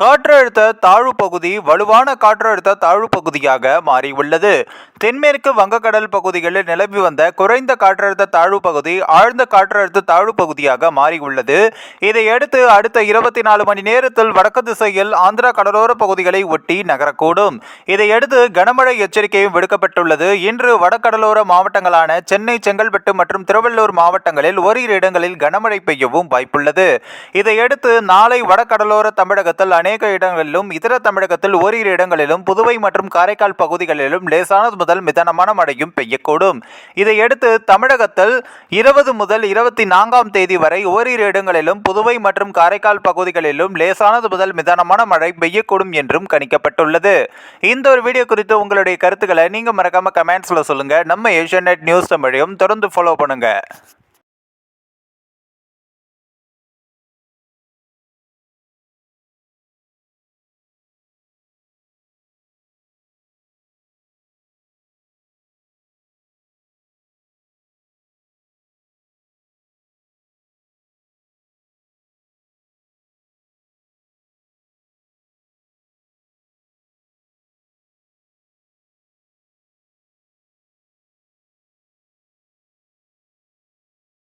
காற்றழுத்த தாழ்வு பகுதி வலுவான காற்றழுத்த தாழ்வு பகுதியாக மாறியுள்ளது. தென்மேற்கு வங்கக்கடல் பகுதிகளில் நிலவி வந்த குறைந்த காற்றழுத்த தாழ்வு பகுதி ஆழ்ந்த காற்றழுத்த தாழ்வு பகுதியாக மாறியுள்ளது. இதையடுத்து அடுத்த இருபத்தி நாலு மணி நேரத்தில் வடக்கு திசையில் ஆந்திரா கடலோர பகுதிகளை ஒட்டி நகரக்கூடும். இதையடுத்து கனமழை எச்சரிக்கையும் விடுக்கப்பட்டுள்ளது. இன்று வடகடலோர மாவட்டங்களான சென்னை செங்கல்பட்டு மற்றும் திருவள்ளூர் மாவட்டங்களில் ஓரிரு இடங்களில் கனமழை பெய்யவும் வாய்ப்புள்ளது. இதையடுத்து நாளை வடகடலோர தமிழகத்தில் அநேக இடங்களிலும் இதர தமிழகத்தில் ஓரிரு இடங்களிலும் புதுவை மற்றும் காரைக்கால் பகுதிகளிலும் லேசானது முதல் மிதனமான மழையும் பெய்யக்கூடும். இதையடுத்து தமிழகத்தில் இருபது முதல் இருபத்தி நான்காம் தேதி வரை ஓரிரு இடங்களிலும் புதுவை மற்றும் காரைக்கால் பகுதிகளிலும் லேசானது முதல் மிதனமான மழை பெய்யக்கூடும் என்றும் கணிக்கப்பட்டுள்ளது. இந்த ஒரு வீடியோ குறித்து உங்களுடைய கருத்துக்களை நீங்கள் மறக்காமல் கமெண்ட்ஸில் சொல்லுங்கள் நம்ம ஏஷியா நியூஸ் தமிழையும் தொடர்ந்து ஃபாலோ பண்ணுங்கள்